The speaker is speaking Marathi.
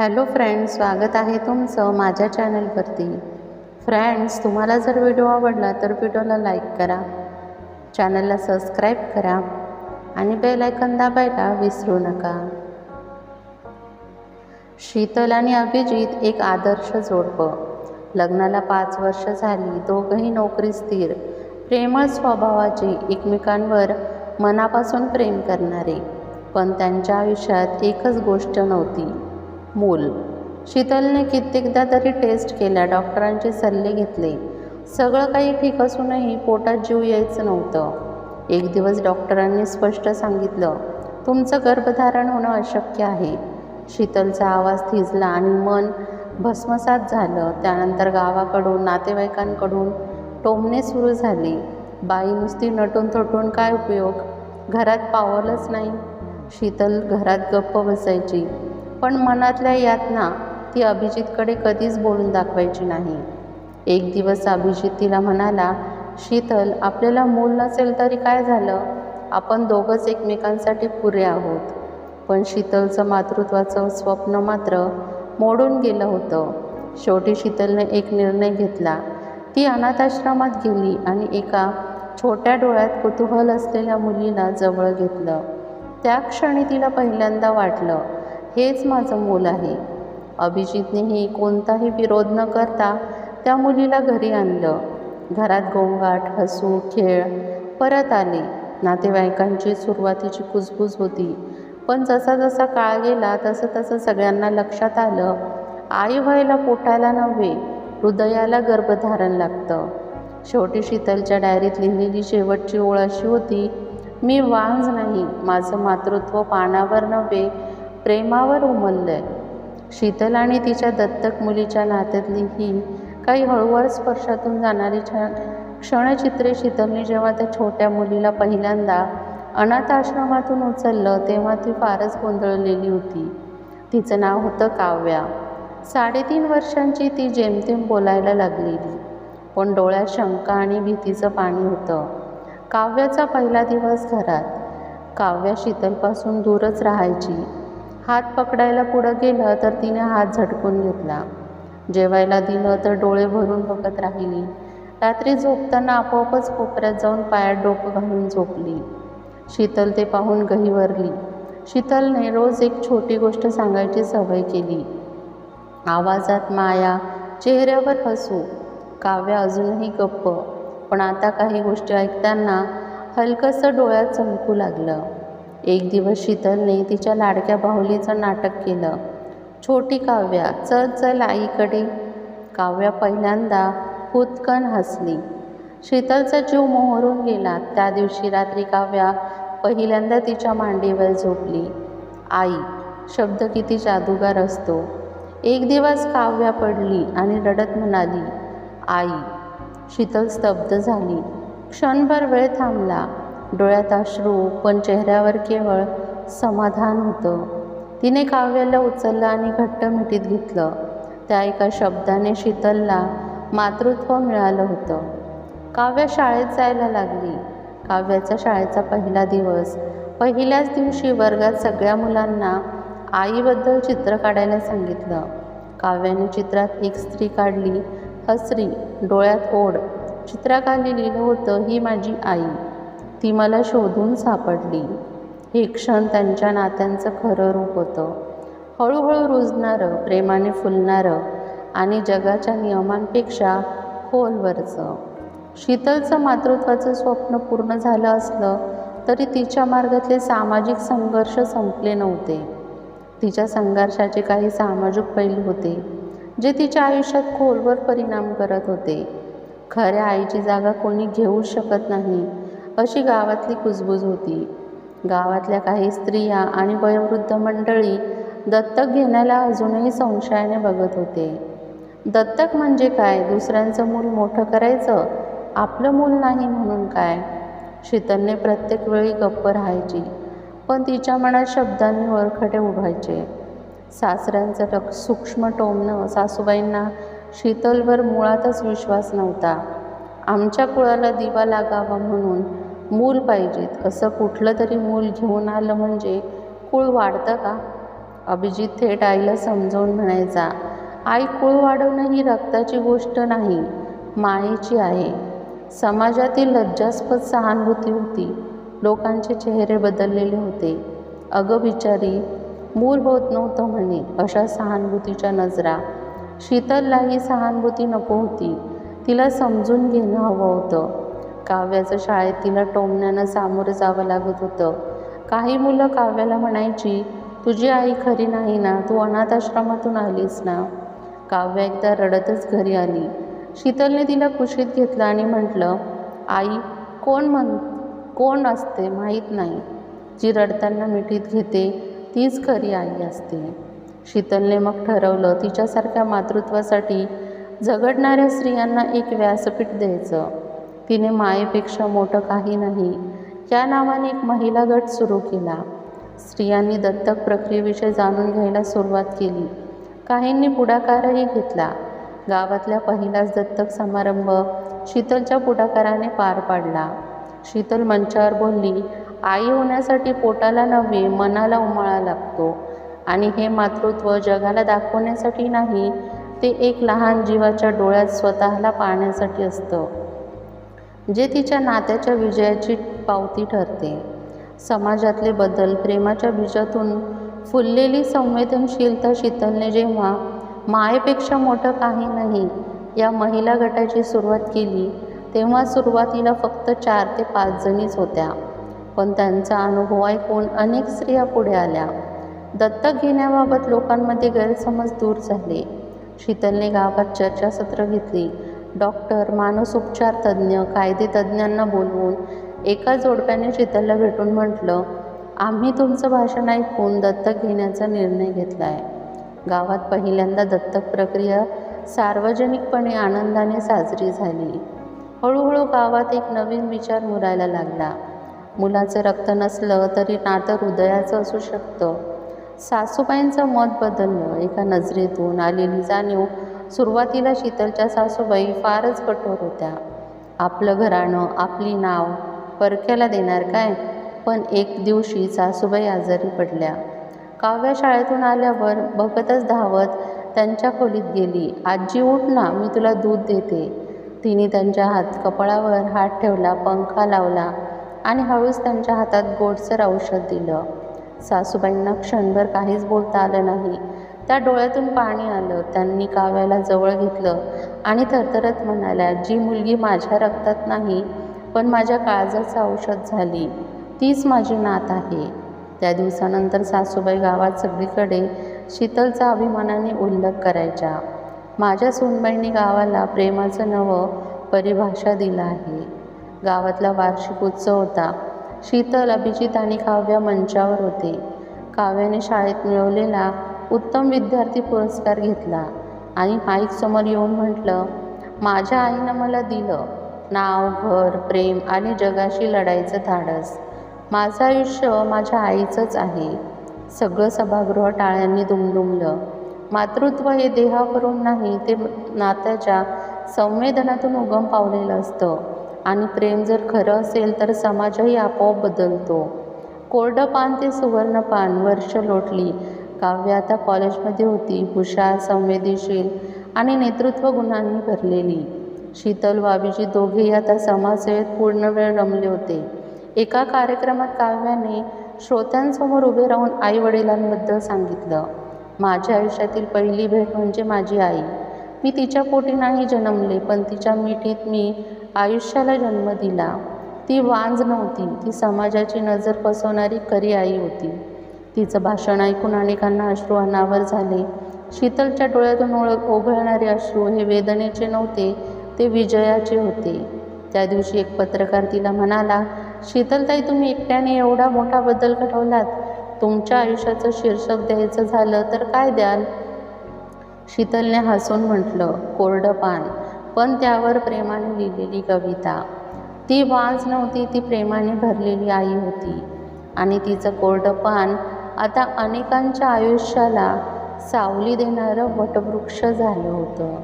हॅलो फ्रेंड्स स्वागत आहे तुमचं माझ्या चॅनलवरती. फ्रेंड्स तुम्हाला जर व्हिडिओ आवडला तर व्हिडिओला लाईक करा चॅनलला सबस्क्राईब करा आणि बेलायकन दाबायला विसरू नका. शीतल आणि अभिजित एक आदर्श जोडपं. लग्नाला पाच वर्ष झाली दोघंही नोकरी स्थिर. प्रेमळ स्वभावाचे एकमेकांवर मनापासून प्रेम करणारे. पण त्यांच्या आयुष्यात एकच गोष्ट नव्हती. मूल. शीतलने कित्येकदा तरी टेस्ट केल्या डॉक्टरांचे सल्ले घेतले. सगळं काही ठीक असूनही पोटात जीव यायचं नव्हतं. एक दिवस डॉक्टरांनी स्पष्ट सांगितलं तुमचं गर्भधारण होणं अशक्य आहे. शीतलचा आवाज थिजला आणि मन भस्मसात झालं. त्यानंतर गावाकडून नातेवाईकांकडून टोमणे सुरू झाले. बाई नुसती नटून थटून काय उपयोग? घरात पावलंच नाही. शीतल घरात गप्प बसायची. पण मनातल्या यातना ती अभिजितकडे कधीच बोलून दाखवायची नाही. एक दिवस अभिजित तिला म्हणाला शीतल आपल्याला मूल नसेल तरी काय झालं? आपण दोघंच एकमेकांसाठी पुरे आहोत. पण शीतलचं मातृत्वाचं स्वप्न मात्र मोडून गेलं होतं. शेवटी शीतलने एक निर्णय घेतला. ती अनाथाश्रमात गेली आणि एका छोट्या डोळ्यात कुतूहल असलेल्या मुलीला जवळ घेतलं. त्या क्षणी तिला पहिल्यांदा वाटलं हेच माझं मूल आहे. अभिजितनेही कोणताही विरोध न करता त्या मुलीला घरी आणलं. घरात गोंगाट हसू खेळ परत आले. नातेवाईकांची सुरुवातीची कुजबूज होती. पण जसा जसा काळ गेला तसं तसं सगळ्यांना लक्षात आलं. आई व्हायला पोटाला नव्हे हृदयाला गर्भधारण लागतं. शेवटी शीतलच्या डायरीत लिहिलेली शेवटची ओळ अशी होती मी वांज नाही. माझं मातृत्व पानावर नव्हे प्रेमावर उमललंय. शीतल आणि तिच्या दत्तक मुलीच्या नात्यातली ही काही हळूवार स्पर्शातून जाणारी छान क्षणचित्रे शीतलने जेव्हा त्या छोट्या मुलीला पहिल्यांदा अनाथ आश्रमातून उचललं तेव्हा ती फारच गोंधळलेली होती. तिचं नाव होतं काव्या. साडेतीन वर्षांची ती जेमतेम बोलायला लागलेली. पण डोळ्यात शंका आणि भीतीचं पाणी होतं. काव्याचा पहिला दिवस घरात. काव्या शीतलपासून दूरच राहायची. हात पकडायला पुढं गेलं तर तिने हात झटकून घेतला. जेवायला दिलं तर डोळे भरून बघत राहिली. रात्री झोपताना आपोआपच कोपऱ्यात जाऊन पायात डोकं घालून झोपली. शीतल ते पाहून गहिवरली शीतलने रोज एक छोटी गोष्ट सांगायची सवय केली. आवाजात माया चेहऱ्यावर हसू. काव्य अजूनही गप्प. पण आता काही गोष्टी ऐकताना हलकंसं डोळ्यात चमकू लागलं. एक दिवस शीतलने तिच्या लाडक्या बाहुलीचं नाटक केलं. छोटी काव्या चल चल आईकडे. काव्या पहिल्यांदा हुतकन हसली. शीतलचा जीव मोहरून गेला. त्या दिवशी रात्री काव्या पहिल्यांदा तिच्या मांडीवर झोपली. आई शब्द किती जादूगार असतो. एक दिवस काव्या पडली आणि रडत म्हणाली आई. शीतल स्तब्ध झाली. क्षणभर वेळ थांबला. डोळ्यात अश्रू पण चेहऱ्यावर केवळ समाधान होतं. तिने काव्याला उचललं आणि घट्ट मिठीत घेतलं. त्या एका शब्दाने शीतलला मातृत्व मिळालं होतं. काव्या शाळेत जायला लागली. काव्याचा शाळेचा पहिला दिवस. पहिल्याच दिवशी वर्गात सगळ्या मुलांना आईबद्दल चित्र काढायला सांगितलं. काव्याने चित्रात एक स्त्री काढली. हसरी डोळ्यात ओढ. चित्राखाली लिहिलं होतं ही माझी आई. ती मला शोधून सापडली. हे क्षण त्यांच्या नात्यांचं खरं रूप होतं. हळूहळू रुजणारं प्रेमाने फुलणारं आणि जगाच्या नियमांपेक्षा खोलवरचं. शीतलचं मातृत्वाचं स्वप्न पूर्ण झालं असलं तरी तिच्या मार्गातले सामाजिक संघर्ष संपले नव्हते. तिच्या संघर्षाचे काही सामाजिक पैलू होते जे तिच्या आयुष्यात खोलवर परिणाम करत होते. खऱ्या आईची जागा कोणी घेऊ शकत नाही. अशी गावातली कुजबूज होती. गावातल्या काही स्त्रिया आणि वयोवृद्ध मंडळी दत्तक घेण्याला अजूनही संशयाने बघत होते. दत्तक म्हणजे काय? दुसऱ्यांचं मूल मोठं करायचं? आपलं मूल नाही म्हणून काय? शीतलने प्रत्येक वेळी गप्प राहायची पण तिच्या मनात शब्दांनी वरखडे उभायचे. सासऱ्यांचं लक्ष सूक्ष्म टोमणं सासूबाईंना शीतलवर मुळातच विश्वास नव्हता. आमच्या कुळाला दिवा लागावा म्हणून मूल पाहिजेत. असं कुठलं तरी मूल घेऊन आलं म्हणजे कुळ वाढतं का? अभिजित थेट आईला समजावून म्हणायचा आई कुळ वाढवणं ही रक्ताची गोष्ट नाही मायेची आहे. समाजातील लज्जास्पद सहानुभूती होती. लोकांचे चेहरे बदललेले होते. अगं बिचारी मूल होत नव्हतं म्हणे अशा सहानुभूतीच्या नजरा. शीतललाही सहानुभूती नको होती. तिला समजून घेणं हवं होतं. काव्याचं शाळेत तिला टोमण्यानं सामोरं जावं लागत होतं. काही मुलं काव्याला म्हणायची तुझी आई खरी नाही ना? तू अनाथ आश्रमातून आलीस ना? काव्य एकदा रडतच घरी आली. शीतलने तिला कुशीत घेतलं आणि म्हटलं आई कोण म्हण कोण असते माहीत नाही. जी रडताना मिठीत घेते तीच खरी आई असते. शीतलने मग ठरवलं तिच्यासारख्या मातृत्वासाठी झगडणाऱ्या स्त्रियांना एक व्यासपीठ द्यायचं. तिने मायेपेक्षा मोठं काही नाही. या नावाने एक महिला गट सुरू केला. स्त्रियांनी दत्तक प्रक्रियेविषयी जाणून घ्यायला सुरुवात केली. काहींनी पुढाकारही घेतला. गावातल्या पहिलाच दत्तक समारंभ शीतलच्या पुढाकाराने पार पाडला. शीतल मंचावर बोलली आई होण्यासाठी पोटाला नव्हे मनाला उमाळा लागतो. आणि हे मातृत्व जगाला दाखवण्यासाठी नाही ते एक लहान जीवाच्या डोळ्यात स्वतःला पाहण्यासाठी असतं जे तिच्या नात्याच्या विजयाची पावती ठरते. समाजातले बदल प्रेमाच्या बीजातून फुललेली संवेदनशीलता शीतलने जेव्हा मायेपेक्षा मोठं काही नाही या महिला गटाची सुरुवात केली तेव्हा सुरुवातीला फक्त चार ते पाच जणीच होत्या. पण त्यांचा अनुभव ऐकून अनेक स्त्रिया पुढे आल्या. दत्तक घेण्याबाबत लोकांमध्ये गैरसमज दूर झाले. शीतलने गावात चर्चासत्र घेतली. डॉक्टर मानसोपचार तज्ज्ञ कायदे तज्ज्ञांना बोलवून एका जोडप्याने शीतलला भेटून म्हटलं आम्ही तुमचं भाषण ऐकून दत्तक घेण्याचा निर्णय घेतला आहे गावात पहिल्यांदा दत्तक प्रक्रिया सार्वजनिकपणे आनंदाने साजरी झाली. हळूहळू गावात एक नवीन विचार मुरायला लागला. मुलाचं रक्त नसलं तरी नातं हृदयाचं असू शकतं. सासूबाईंचं मत बदललं. एका नजरेतून आलेली जाणीव सुरुवातीला शीतलच्या सासूबाई फारच कठोर होत्या. आपलं घराणं आपली नाव परक्याला देणार काय? पण एक दिवशी सासूबाई आजारी पडल्या. काव्या शाळेतून आल्यावर बघतच धावत त्यांच्या खोलीत गेली. आजी उठ ना मी तुला दूध देते. तिने त्यांच्या हात कपाळावर हात ठेवला पंखा लावला आणि हळूच त्यांच्या हातात गोडसर औषध दिलं. सासूबाईंना क्षणभर काहीच बोलता आलं नाही. त्या डोळ्यातून पाणी आलं. त्यांनी काव्याला जवळ घेतलं आणि थरथरत म्हणाल्या जी मुलगी माझ्या रक्तात नाही पण माझ्या काळजाचं औषध झाली. तीच माझी नात आहे. त्या दिवसानंतर सासूबाई गावात सगळीकडे शीतलचा अभिमानाने उल्लेख करायच्या. माझ्या सोनबाईंनी गावाला प्रेमाचं नवं परिभाषा दिलं आहे. गावातला वार्षिक उत्सव होता. शीतल अभिजित आणि काव्या मंचावर होते. काव्याने शाळेत मिळवलेला उत्तम विद्यार्थी पुरस्कार घेतला आणि माईकसमोर येऊन म्हटलं माझ्या आईनं मला दिलं. नाव घर प्रेम आणि जगाशी लढायचं धाडस. माझं आयुष्य माझ्या आईचंच आहे. सगळं सभागृह टाळ्यांनी दुमदुमलं. मातृत्व हे देहावरून नाही ते नात्याच्या संवेदनातून उगम पावलेलं असतं. आणि प्रेम जर खरं असेल तर समाजही आपोआप बदलतो. कोरडं पान ते सुवर्णपान वर्ष लोटली. काव्य आता कॉलेजमध्ये होती. हुशार संवेदनशील आणि नेतृत्व गुणांनी भरलेली. शीतल वाबीजी दोघेही आता समाजसेवेत पूर्ण वेळ रमले होते. एका कार्यक्रमात काव्याने श्रोत्यांसमोर उभे राहून आई वडिलांबद्दल सांगितलं. माझ्या आयुष्यातील पहिली भेट म्हणजे माझी आई. मी तिच्या पोटी नाही जन्मले पण तिच्या मिठीत मी आयुष्याला जन्म दिला. ती वांज नव्हती. ती समाजाची नजर फसवणारी खरी आई होती. तिचं भाषण ऐकून अनेकांना अश्रू अनावर झाले. शीतलच्या डोळ्यातून ओळख ओघळणारे अश्रू हे वेदनेचे नव्हते ते विजयाचे होते. त्या दिवशी एक पत्रकार तिला म्हणाला शीतलताई तुम्ही एकट्याने एवढा मोठा बदल घडवलात. तुमच्या आयुष्याचं शीर्षक द्यायचं झालं तर काय द्याल? शीतलने हसून म्हटलं कोरडं पान. पण त्यावर प्रेमाने लिहिलेली कविता. ती वाज नव्हती ती प्रेमाने भरलेली आई होती. आणि तिचं कोरडं पान आता अनेकांच्या आयुष्याला सावली देणारं वटवृक्ष झालं होतं.